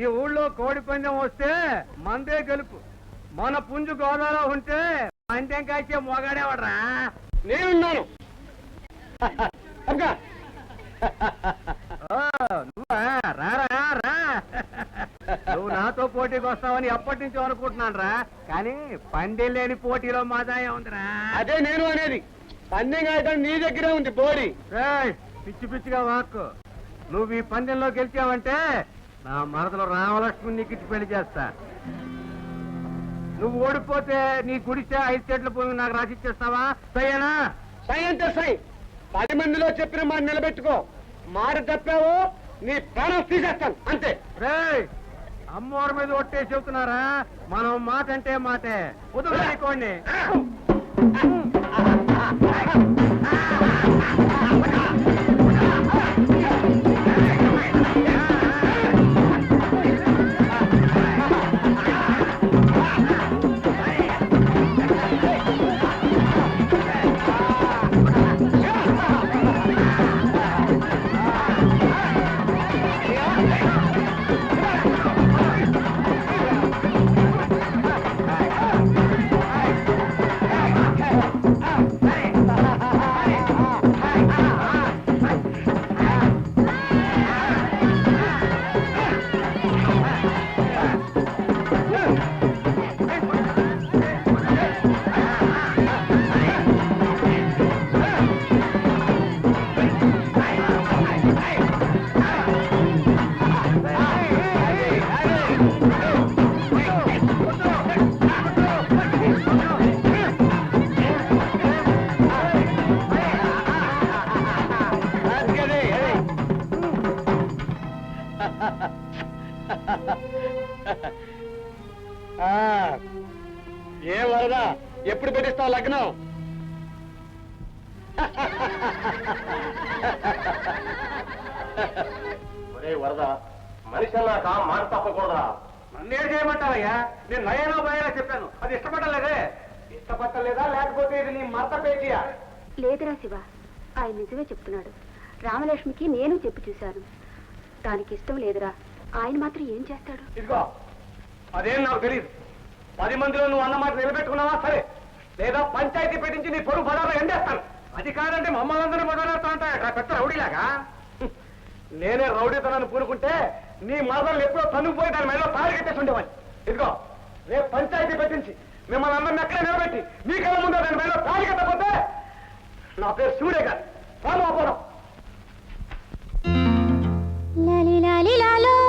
ఈ ఊళ్ళో కోడి పందెం వస్తే మందే గెలుపు. మన పుంజు గోదావరిలో ఉంటే పందెం కాచే మొగాడేవాడ్రా? నేనున్నాను నువ్వా? నాతో పోటీకి వస్తావని ఎప్పటి నుంచో అనుకుంటున్నాను రా కానీ పందెం లేని పోటీలో మాదాయం ఉందిరా. అదే నేను అనేది. పందెం కాయటం నీ దగ్గరే ఉంది ఏయ్, పిచ్చి పిచ్చిగా వాక్కు. నువ్వు ఈ పందెంలో గెలిచావంటే నా మరదలు రామలక్ష్మి నీకు ఇచ్చి పెళ్ళి చేస్తా నువ్వు ఓడిపోతే నీ గుడిసే ఐదు చెట్ల భూమి నాకు రాసిచ్చేస్తావా సయ్యనా సై అంటే సై పది మందిలో చెప్పిన మాట నిలబెట్టుకో మాట తప్పావు నీ ప్రాణం తీసేస్తాను అంతే రేయ్ అమ్మవారి మీద ఒట్టే చెబుతున్నారా మనం మాట అంటే మాటే వదులుకోండి ఆ, ఏ వరదా? ఎప్పుడు పెట్టిస్తావు లగ్నం? ఒరే వరద మనిషి అన్నాక మాట తప్పకూడదా? నన్నేం చేయమంటావయ్యా? నేను నయనో భయనా చెప్పాను. అది ఇష్టపడలేదే. ఇష్టపట్టలేదా? లేకపోతే ఇది నీ మత పేటియా? లేదురా శివ ఆయన నిజమే చెప్తున్నాడు. రామలక్ష్మికి నేను చెప్పి చూశాను. దానికి ఇష్టం లేదురా. ఆయన మాత్రం ఏం చేస్తాడు? ఇదిగో అదేం నాకు తెలియదు పది మందిలో నువ్వు అన్నమాట నిలబెట్టుకున్నావా? సరే. లేదా పంచాయతీ పెట్టించి నీ పొరుగు పదార్థం ఎండేస్తాను. అది కాదంటే మమ్మల్ని అందరినీ మొదలెడతా ఉంటాయట పెద్ద రౌడీలాగా? నేనే రౌడీతనాన్ని పూనుకుంటే నీ మరదలు ఎప్పుడో తనుకుపోయి దాని మెడలో తాళి కట్టేసి ఉండేవాడిని ఇదిగో రేపు పంచాయతీ పెట్టించి మిమ్మల్ని అందరిని ఎక్కడ నిలబెట్టి మీ కళ్ళ ముందు దాని మెడలో తాళి కట్టకపోతే నా పేరు శివుడే కాదు. రామోపురం లాలి ലാലി ലാലി ലാലോ.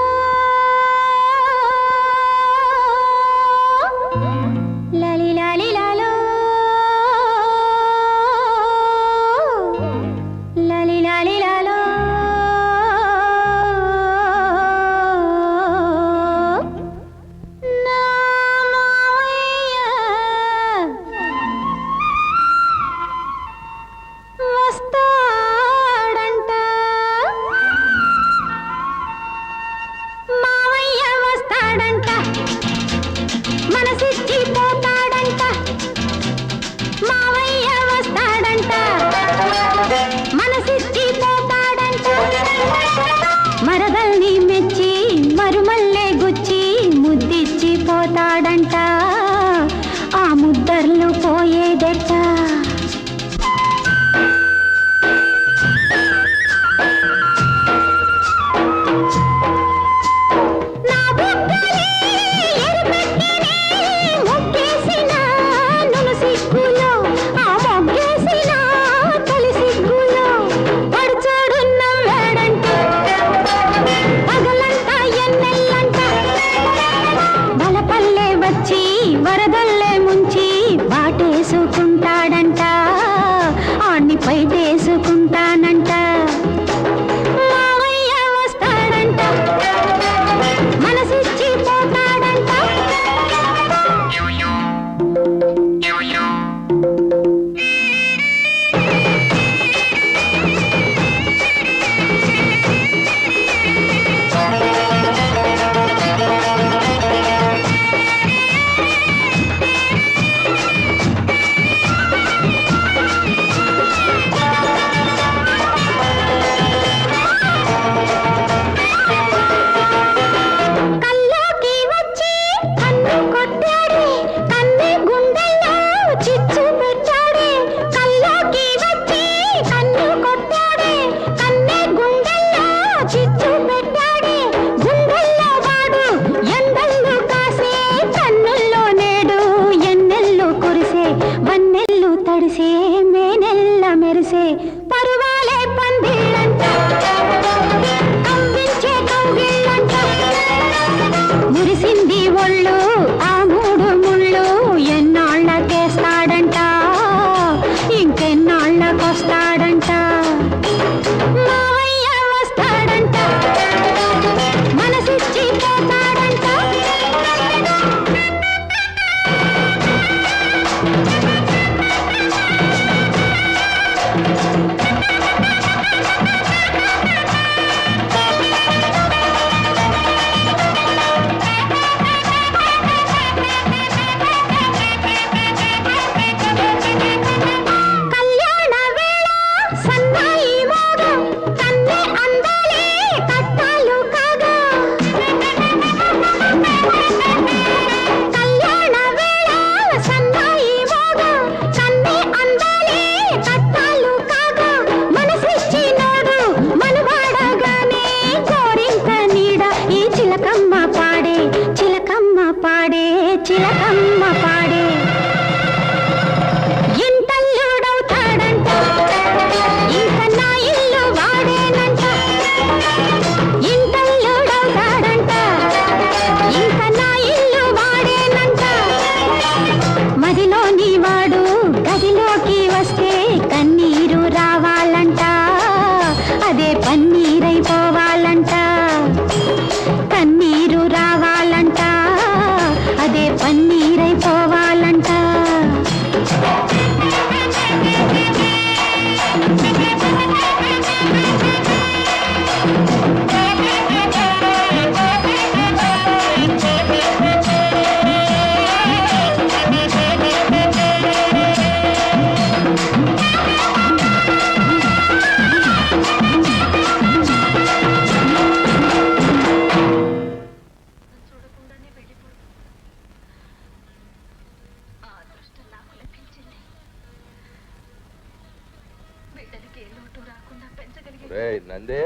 నందే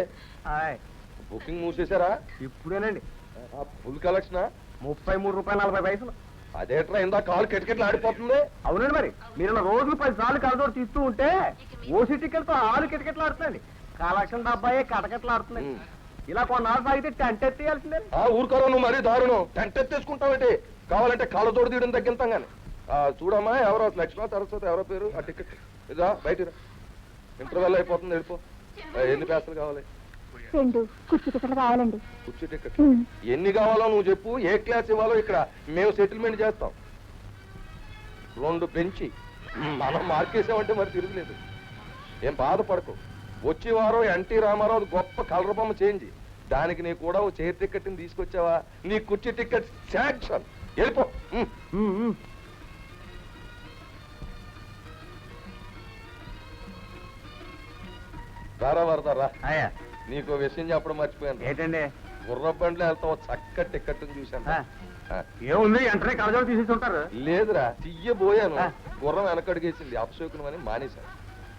బుకింగ్ మూసేశారా ఇప్పుడేనండి. ఫుల్ కలెక్షనా? ముప్పై మూడు రూపాయలు నలభై పైసలు. అదేట్రా ఇందా కాలు కిటకిటలు ఆడిపోతుంది. అవునండి మరి. మీరు రోజులు పది సార్లు కలదోడు తీస్తూ ఉంటే ఓసీ టికెట్తో ఆరు కిటకెట్లు ఆడుతుందండి కాలక్షన్ డబ్బాయే కటకెట్లు ఆడుతున్నాయి. ఇలా కొన్నాళ్ళు సాగితే టెంట్ ఎత్తేయాల్సిందే ఆ ఊరుకోరా నువ్వు మరీ దారుణం. టెంట్ ఎత్తేసుకుంటావేంటి? కావాలంటే కాళ్ళ తోడు తీయడం తగ్గింతాం కానీ చూడమ్మా ఎవరో లక్ష్మణ సరస్వతి ఎవరో పేరు ఆ టికెట్. ఇదా బయట ఇంటర్వెల్ అయిపోతుంది వెళ్ళిపో. ఎన్ని పేసలు కావాలి? రెండు. కుర్చీ టికెట్లు కావాలండి. కుర్చీ టికెట్ ఎన్ని కావాలో నువ్వు చెప్పు. ఏ క్లాస్ ఇవ్వాలో ఇక్కడ మేము సెటిల్మెంట్ చేస్తాం. రెండు పెంచి మనం మార్కేసామంటే మరి తిరుగులేదు. ఏం బాధపడకు. వచ్చే వారం ఎన్టీ రామారావు గొప్ప కలర్ బొమ్మ చేంజ్ దానికి నీ కూడా ఓ చైర్ టికెట్ తీసుకొచ్చావా? నీ కుర్చీ టికెట్ శాంక్షన్. వెళ్ళిపో. రారా వరదారా అయ్యా నీకు విషయం చెప్పడం మర్చిపోయాను. ఏంటండి? గుర్ర బండ్లో వెళ్తావు చక్క టికెట్ చూశాను. ఏముంది? వెంటనే తీసేసి ఉంటారు. లేదురా తీయబోయాను ఆ. గుర్రం వెనకడిగేసింది అపశోకునం అని మానేశాను.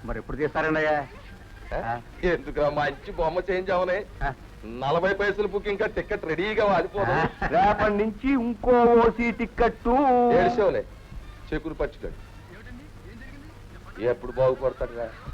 మరి ఎప్పుడు తీస్తారండి అయ్యా. ఎందుకురా మంచి బొమ్మ చేంజ్ అవనే. నలభై పైసలు బుక్ ఇంకా టికెట్ రెడీగా వాడిపోదు. రేపటి నుంచి ఇంకో ఓసీ టికెట్టు ఏడిసేవలే పచ్చుకోండి ఎప్పుడు బాగుపడతాడురా?